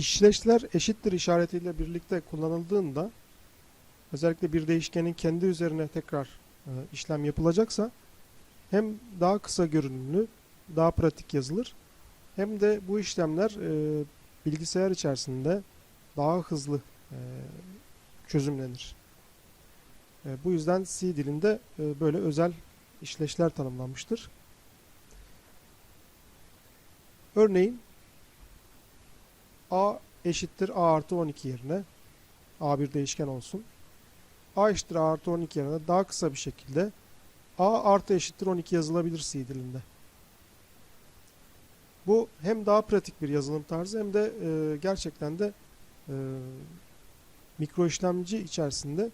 İşleşler eşittir işaretiyle birlikte kullanıldığında özellikle bir değişkenin kendi üzerine tekrar e, işlem yapılacaksa hem daha kısa görünümlü, daha pratik yazılır hem de bu işlemler e, bilgisayar içerisinde daha hızlı e, çözümlenir. E, bu yüzden C dilinde e, böyle özel işleşler tanımlanmıştır. Örneğin a eşittir a artı 12 yerine a bir değişken olsun. a eşittir a artı 12 yerine daha kısa bir şekilde a artı eşittir 12 yazılabilir C dilinde. Bu hem daha pratik bir yazılım tarzı hem de e, gerçekten de e, mikro işlemci içerisinde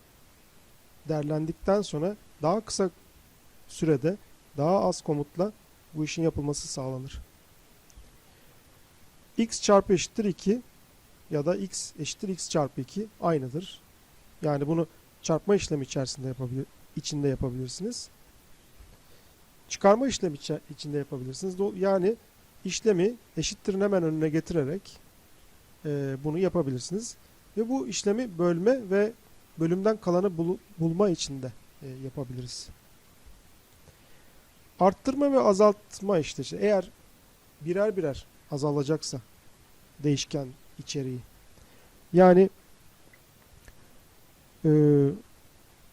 derlendikten sonra daha kısa sürede daha az komutla bu işin yapılması sağlanır. X çarpı eşittir 2 ya da x eşittir x çarpı 2 aynıdır. Yani bunu çarpma işlemi içerisinde yapabilir, içinde yapabilirsiniz. Çıkarma işlemi içinde yapabilirsiniz. Yani işlemi eşittirin hemen önüne getirerek e, bunu yapabilirsiniz. Ve bu işlemi bölme ve bölümden kalanı bul- bulma için de e, yapabiliriz. Arttırma ve azaltma işte eğer birer birer azalacaksa değişken içeriği. Yani e,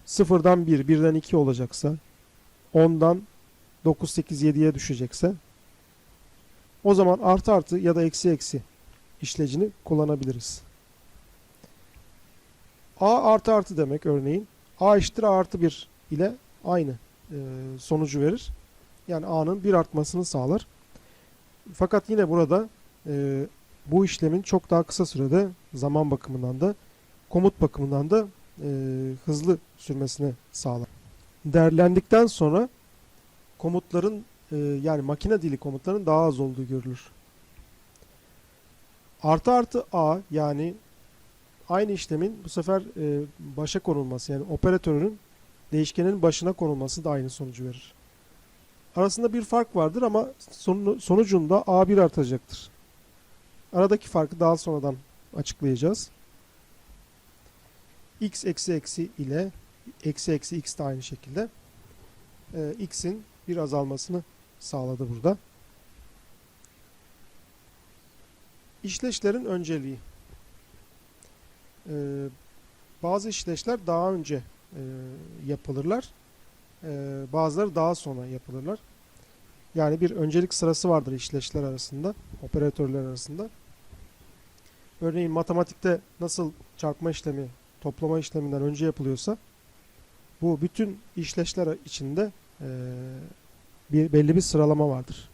sıfırdan 1, birden 2 olacaksa 10'dan 9, 8, 7'ye düşecekse o zaman artı artı ya da eksi eksi işlecini kullanabiliriz. A artı artı demek örneğin A eşittir A artı 1 ile aynı e, sonucu verir. Yani A'nın bir artmasını sağlar. Fakat yine burada e, bu işlemin çok daha kısa sürede zaman bakımından da komut bakımından da e, hızlı sürmesini sağlar. Değerlendikten sonra komutların e, yani makine dili komutların daha az olduğu görülür. Artı artı A yani aynı işlemin bu sefer e, başa konulması yani operatörün değişkenin başına konulması da aynı sonucu verir. Arasında bir fark vardır ama sonu- sonucunda A1 artacaktır. Aradaki farkı daha sonradan açıklayacağız. x eksi eksi ile eksi eksi x de aynı şekilde e, x'in bir azalmasını sağladı burada. İşleşlerin önceliği. Ee, bazı işleşler daha önce e, yapılırlar. Ee, bazıları daha sonra yapılırlar. Yani bir öncelik sırası vardır işleşler arasında, operatörler arasında. Örneğin matematikte nasıl çarpma işlemi, toplama işleminden önce yapılıyorsa bu bütün işleşler içinde e, bir belli bir sıralama vardır.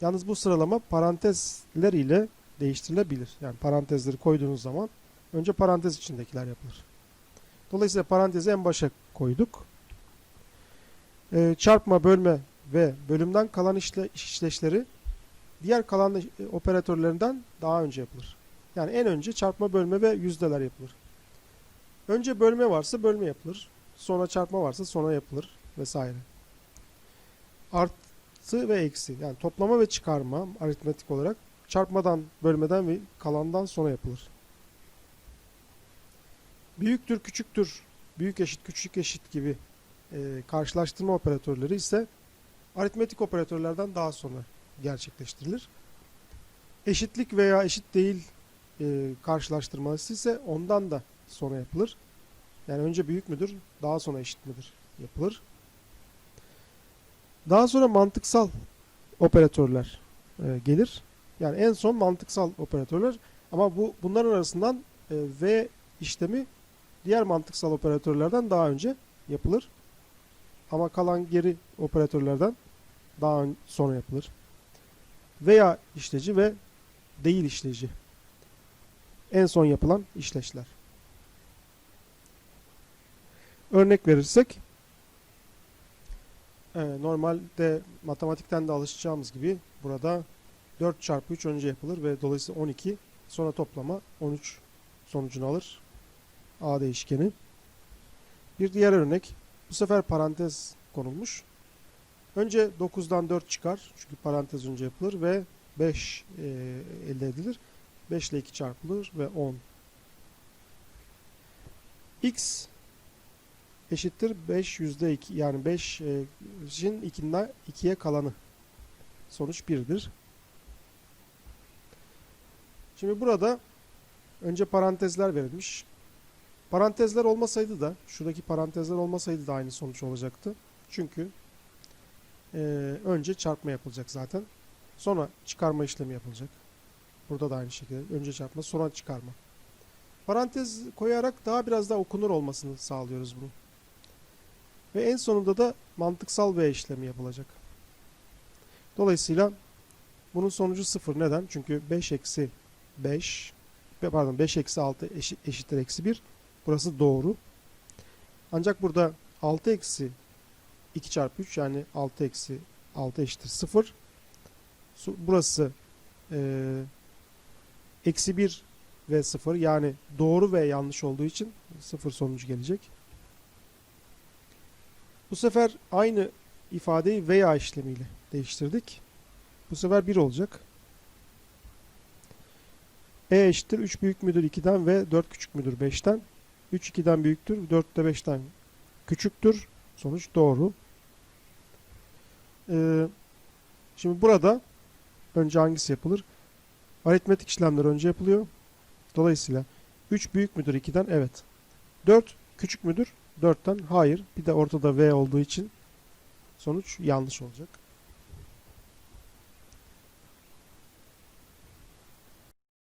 Yalnız bu sıralama parantezler ile değiştirilebilir. Yani parantezleri koyduğunuz zaman önce parantez içindekiler yapılır. Dolayısıyla parantezi en başa koyduk. Ee, çarpma, bölme ve bölümden kalan işle, işleşleri diğer kalan e, operatörlerinden daha önce yapılır. Yani en önce çarpma, bölme ve yüzdeler yapılır. Önce bölme varsa bölme yapılır. Sonra çarpma varsa sonra yapılır vesaire. Artı ve eksi yani toplama ve çıkarma aritmetik olarak çarpmadan, bölmeden ve kalandan sonra yapılır. Büyüktür, küçüktür, büyük eşit, küçük eşit gibi e, karşılaştırma operatörleri ise aritmetik operatörlerden daha sonra gerçekleştirilir. Eşitlik veya eşit değil e, karşılaştırması ise ondan da sonra yapılır. Yani önce büyük müdür, daha sonra eşit midir yapılır. Daha sonra mantıksal operatörler e, gelir. Yani en son mantıksal operatörler ama bu bunların arasından e, V işlemi diğer mantıksal operatörlerden daha önce yapılır. Ama kalan geri operatörlerden daha sonra yapılır. Veya işleci ve değil işleci. En son yapılan işleşler. Örnek verirsek e, normalde matematikten de alışacağımız gibi burada 4 çarpı 3 önce yapılır ve dolayısıyla 12 sonra toplama 13 sonucunu alır. A değişkeni. Bir diğer örnek bu sefer parantez konulmuş. Önce 9'dan 4 çıkar çünkü parantez önce yapılır ve 5 e, elde edilir. 5 ile 2 çarpılır ve 10. x eşittir 5 yüzde 2 yani 5'in 2'den 2'ye kalanı. Sonuç 1'dir. Şimdi burada önce parantezler verilmiş. Parantezler olmasaydı da şuradaki parantezler olmasaydı da aynı sonuç olacaktı. Çünkü eee, önce çarpma yapılacak zaten. Sonra çıkarma işlemi yapılacak. Burada da aynı şekilde önce çarpma sonra çıkarma. Parantez koyarak daha biraz daha okunur olmasını sağlıyoruz bunu. Ve en sonunda da mantıksal V işlemi yapılacak. Dolayısıyla bunun sonucu 0. Neden? Çünkü 5 eksi 5 ve pardon 5 eksi 6 eşi- eşittir eksi 1. Burası doğru. Ancak burada 6 eksi 2 çarpı 3 yani 6 eksi 6 eşittir 0. Su- Burası eee, eksi 1 ve 0 yani doğru ve yanlış olduğu için 0 sonucu gelecek. Bu sefer aynı ifadeyi veya işlemiyle değiştirdik. Bu sefer 1 olacak. E eşittir 3 büyük müdür 2'den ve 4 küçük müdür 5'ten. 3 2'den büyüktür, 4 de 5'ten küçüktür. Sonuç doğru. Ee, şimdi burada önce hangisi yapılır? Aritmetik işlemler önce yapılıyor. Dolayısıyla 3 büyük müdür 2'den? Evet. 4 küçük müdür? 4'ten? Hayır. Bir de ortada V olduğu için sonuç yanlış olacak.